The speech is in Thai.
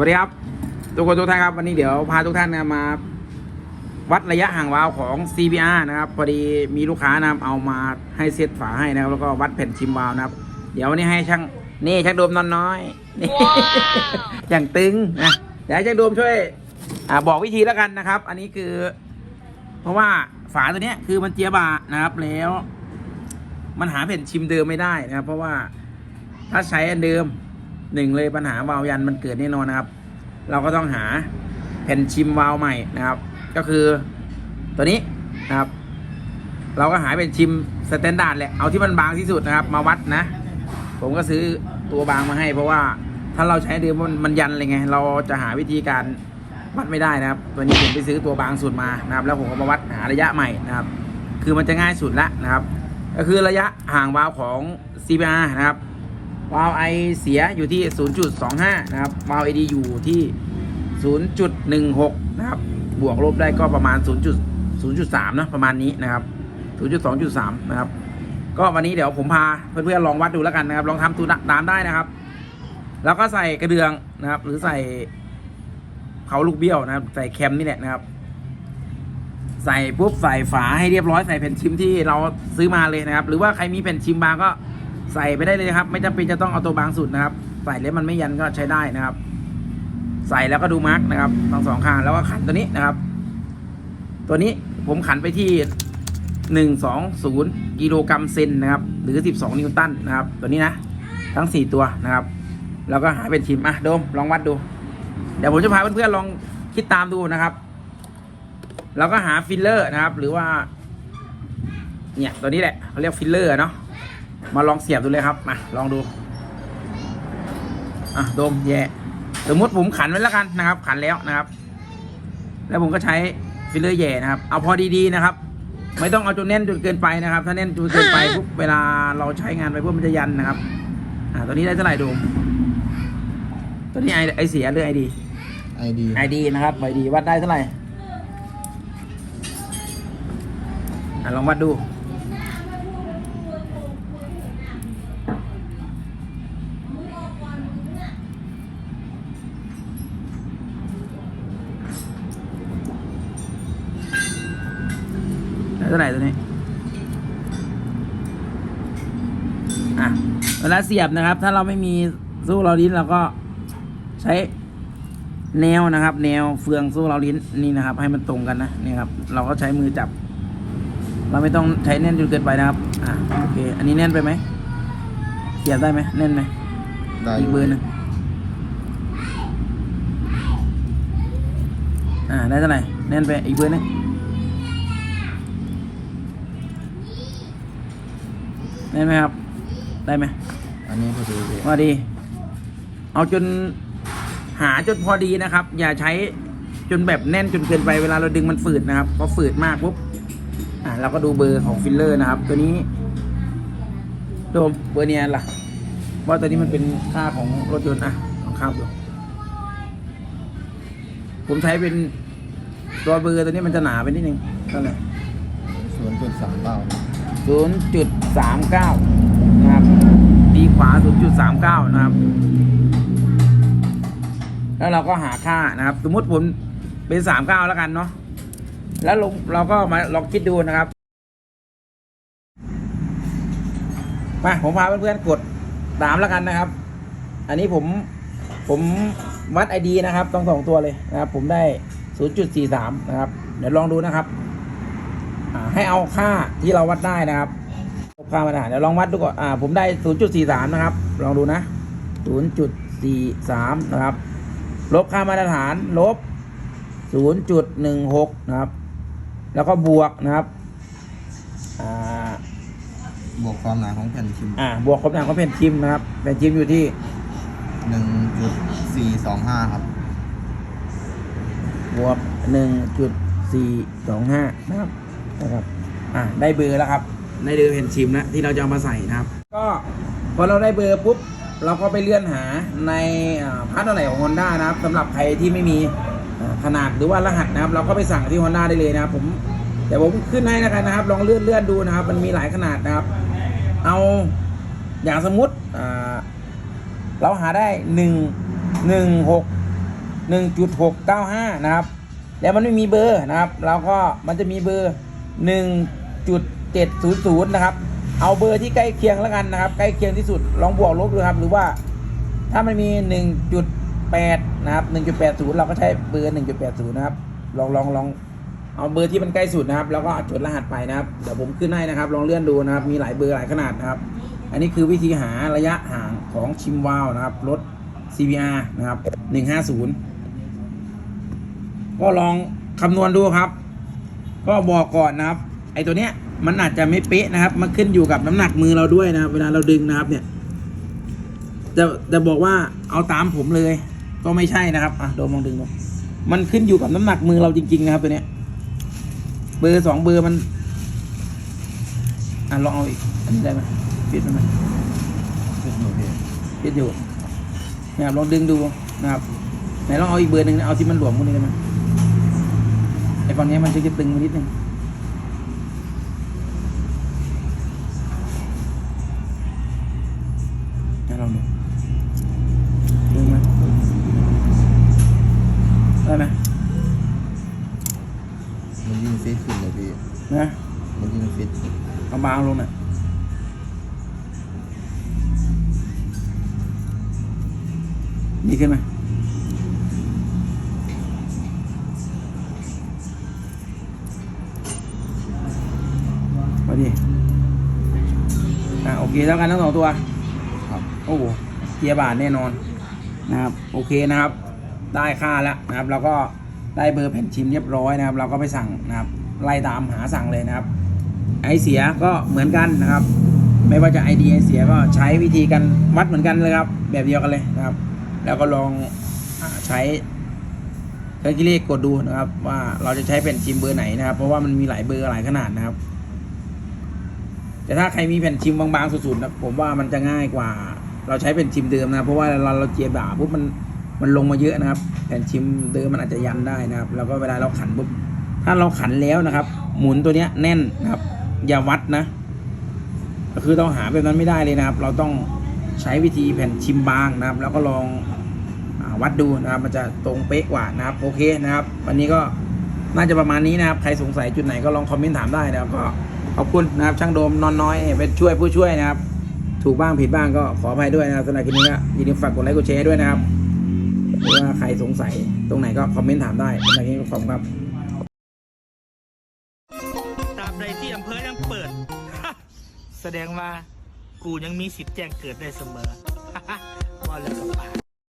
วัสดีครับ ทุกคนทุกท่านครับ วันนี้เดี๋ยวพาทุกท่านนะมา วัดระยะห่างวาล์วของ CBR นะครับ พอดีมีลูกค้านะครับเอามาให้เซตฝาให้นะครับ แล้วก็วัดแผ่นชิมวาล์วนะครับ เดี๋ยววันนี้ให้ช่างนี่ช่างโดมนอนน้อยนี่อย่างตึงนะเดี๋ยวให้ช่างโดมช่วยอาบอกวิธีแล้วกันนะครับ อันนี้คือ เพราะว่าฝาตัวเนี้ยคือมันเจียบานะครับแล้ว มันหาแผ่นชิมเดิมไม่ได้นะครับ เพราะว่าถ้าใช้อันเดิม หนึ่งเลยปัญหาวาล์ยันมันเกิดแน่นอนนะครับ เราก็ต้องหาแผ่นชิมวาล์วใหม่นะครับ ก็คือตัวนี้นะครับ เราก็หาเป็นชิมสแตนดาร์ดแหละเอาที่มันบางที่สุดนะครับ มาวัดนะ ผมก็ซื้อตัวบางมาให้ เพราะว่าถ้าเราใช้เดิมมันมันยันเลยไง เราจะหาวิธีการวัดไม่ได้นะครับ ตัวนี้ผมไปซื้อตัวบางสุดมานะครับ แล้วผมก็มาวัดหาระยะใหม่นะครับ คือมันจะง่ายสุดละนะครับ ก็คือระยะห่างวาล์วของ CBR นะครับ วาล์วไอเสียอยู่ที่ 0.25 นะครับ วาล์วไอดีอยู่ที่ 0.16 นะครับ บวกลบได้ก็ประมาณ 0.0.3 นะ ประมาณนี้นะครับ 0.2.3 นะครับ ก็วันนี้เดี๋ยวผมพาเพื่อนๆลองวัดดูแล้วกันนะครับ ลองทำตูตามได้นะครับ แล้วก็ใส่กระเดืองนะครับ หรือใส่เขาลูกเบี้ยวนะครับ ใส่แคมนี่แหละนะครับ ใส่ปุ๊บใส่ฝาให้เรียบร้อยใส่แผ่นชิมที่เราซื้อมาเลยนะครับ หรือว่าใครมีแผ่นชิมบางก็ ใส่ไปได้เลยครับ ไม่จำเป็นจะต้องเอาตัวบางสุดนะครับ ใส่แล้วมันไม่ยันก็ใช้ได้นะครับ ใส่แล้วก็ดูมาร์กนะครับทั้งสองข้างแล้วก็ขันตัวนี้นะครับ ตัวนี้ผมขันไปที่หนึ่งสองศูนย์กิโลกรัมเซนนะครับ หรือสิบสองนิวตันนะครับ ตัวนี้นะทั้งสี่ตัวนะครับ แล้วก็หาเป็นชิมอะโดมลองวัดดู เดี๋ยวผมจะพาเพื่อนๆลองคิดตามดูนะครับเราก็หาฟิลเลอร์นะครับ หรือว่า เนี่ยตัวนี้แหละเขาเรียกฟิลเลอร์เนาะ มาลองเสียบดูเลยครับมาลองดูอะโดมแย่สมมติผมขันไว้แล้วกันนะครับ ขันแล้วนะครับ แล้วผมก็ใช้ฟิลเลอร์แย่นะครับ เอาพอดีๆนะครับ ไม่ต้องเอาจนแน่นจนเกินไปนะครับ ถ้าแน่นจนเกินไปปุ๊บเวลาเราใช้งานไปปุ๊บมันจะยันนะครับ อ่าตัวนี้ได้เท่าไหร่โดมตัวนี้ไอไอเสียหรือไอดีไอดีไอดีนะครับไอดีวัดได้เท่าไหร่อะลองวัดดู เท่าไหร่ตัวนี้อะเวลาเสียบนะครับ ถ้าเราไม่มีสู้เราลิ้นเราก็ใช้แนวนะครับ แนวเฟืองสู้เราลิ้นนี่นะครับ ให้มันตรงกันนะนี่ครับ เราก็ใช้มือจับ เราไม่ต้องใช้แน่นจนเกินไปนะครับอะโอเค อันนี้แน่นไปไหมเสียบได้ไหมแน่นไหมได้อีกเบอร์หนึ่งอ่าได้เท่าไหร่แน่นไปอีกเบอร์หนึง แน่นไหมครับ ได้ไหมอันนี้พอดีเลยพอดี เอาจนหาจนพอดีนะครับ อย่าใช้จนแบบแน่นจนเกินไปเวลาเราดึงมันฝืดนะครับพอฝืดมากปุ๊บอ่าเราก็ดูเบอร์ของฟิลเลอร์นะครับ ตัวนี้โดมเบอร์เนี้ยล่ะว่าตัวนี้มันเป็นค่าของรถยนต์อะลองข้ามดูผมใช้เป็นตัวเบอร์ตัวนี้มันจะหนาไปนิดนึงเท่าไหร่ศูนย์จุดสามเก้า ศูนย์จุดสามเก้านะครับดีขวาศูนย์จุดสามเก้านะครับ แล้วเราก็หาค่านะครับ สมมติผมเป็นสามเก้าแล้วกันเนาะ แล้วลงเราก็มาลองคิดดูนะครับ มาผมพาเพื่อนๆกดตามแล้วกันนะครับ อันนี้ผมผมวัดไอดีนะครับต้องสองตัวเลยนะครับ ผมได้ 0.43 นะครับ เดี๋ยวลองดูนะครับ ให้เอาค่าที่เราวัดได้นะครับลบค่ามาตรฐานเดี๋ยวลองวัดดูก่อนอ่าผมได้ 0.43 นะครับ ลองดูนะ 0.43 นะครับ ลบค่ามาตรฐานลบ 0.16 นะครับ แล้วก็บวกนะครับอ่าบวกความหนาของแผ่นชิมอ่าบวกความหนาของแผ่นชิมนะครับแผ่นชิมอยู่ที่หนึ่งจุดสี่สองห้าครับ บวก 1.425 นะครับ นะครับอ่าได้เบอร์แล้วครับได้เบอร์แผ่นชิมแล้วที่เราจะเอามาใส่นะครับ ก็พอเราได้เบอร์ปุ๊บเราก็ไปเลื่อนหาในอ่าพาร์ทอะไรของ Honda นะครับสำหรับใครที่ไม่มีอ่าขนาดหรือว่ารหัสนะครับ เราก็ไปสั่งที่ Honda ได้เลยนะครับผมเดี๋ยวผมขึ้นให้แล้วกันนะครับ ลองเลื่อนเลื่อนดูนะครับ มันมีหลายขนาดนะครับ เอาอย่างสมมุติอ่าเราหาได้หนึ่งหนึ่งหก1.695นะครับ แล้วมันไม่มีเบอร์นะครับแล้วก็มันจะมีเบอร์ 1.700นะครับ เอาเบอร์ที่ใกล้เคียงแล้วกันนะครับ ใกล้เคียงที่สุดลองบวกลบดูครับ หรือว่าถ้ามันมี 1.8 นะครับ 1.80 เราก็ใช้เบอร์ 1.80 นะครับ ลองลองลองเอาเบอร์ที่มันใกล้สุดนะครับ แล้วก็จดรหัสไปนะครับ เดี๋ยวผมขึ้นให้นะครับ ลองเลื่อนดูนะครับ มีหลายเบอร์หลายขนาดนะครับ อันนี้คือวิธีหาระยะห่างของชิมวาลนะครับ รถ CBR นะครับ 150 ก็ลองคำนวณดูครับ ก็บอกก่อนนะครับ ไอตัวเนี้ยมันอาจจะไม่เป๊ะนะครับ มันขึ้นอยู่กับน้ำหนักมือเราด้วยนะครับ เวลาเราดึงนะครับ เนี่ยจะจะบอกว่าเอาตามผมเลย ก็ไม่ใช่นะครับอะโดมลองดึงดูมันขึ้นอยู่กับน้ำหนักมือเราจริง ๆ นะครับตัวเนี้ย เบอร์สองเบอร์มันอะลองเอาอีกอันนี้ได้ไหมปิดมันไหมปิดอยู่นะครับลองดึงดูนะครับไหนลองเอาอีกเบอร์หนึ่งเอาที่มันหลวมพวกนี้ได้ไหม ไอ้ฝั่งนี้มันจะจะตึงมานิดนึงนะลองดูดึงไหมได้ไหมมันยิ่งฟิตขึ้นเลยพี่นะมันยิ่งฟิตเอาบางลงหน่อยดีขึ้นไหม อะโอเคแล้วกันทั้งสองตัวครับโอ้โหเกียร์บาทแน่นอนนะครับโอเคนะครับ ได้ค่าแล้วนะครับแล้วก็ได้เบอร์แผ่นชิมเรียบร้อยนะครับ เราก็ไปสั่งนะครับไล่ตามหาสั่งเลยนะครับ ไอเสียก็เหมือนกันนะครับ ไม่ว่าจะไอดีไอเสียก็ใช้วิธีกันวัดเหมือนกันเลยครับ แบบเดียวกันเลยนะครับ แล้วก็ลองอาใช้เครื่องคิดเลขกดดูนะครับ ว่าเราจะใช้แผ่นชิมเบอร์ไหนนะครับ เพราะว่ามันมีหลายเบอร์หลายขนาดนะครับ แต่ถ้าใครมีแผ่นชิมบางๆสุดๆนะผมว่ามันจะง่ายกว่า เราใช้แผ่นชิมเดิมนะ เพราะว่าเราเราเจียบ่าปุ๊บมันมันลงมาเยอะนะครับ แผ่นชิมเดิมมันอาจจะยันได้นะครับ แล้วก็เวลาเราขันปุ๊บถ้าเราขันแล้วนะครับ หมุนตัวเนี้ยแน่นนะครับ อย่าวัดนะก็คือต้องหาแบบนั้นไม่ได้เลยนะครับ เราต้องใช้วิธีแผ่นชิมบางนะครับ แล้วก็ลองอวัดดูนะครับ มันจะตรงเป๊ะกว่านะครับ โอเคนะครับ วันนี้ก็น่าจะประมาณนี้นะครับ ใครสงสัยจุดไหนก็ลองคอมเมนต์ถามได้นะครับก็ อบคุณนะครับช่างโดมนอนน้อยเป็นช่วยผู้ช่วยนะครับ ถูกบ้างผิดบ้างก็ขออภัยด้วยนะครับสำหรับคลิปนี้ก็อย่าลืมฝากกดไลค์กดแชร์ด้วยนะครับหรือว่าใครสงสัยตรงไหนก็คอมเมนต์ถามได้สำหรับคลิปนี้ขอบคุณครับตราบใดที่อำเภอยังเปิด แสดงว่ากูยังมีสิทธิ์แจ้งเกิดได้เสมอ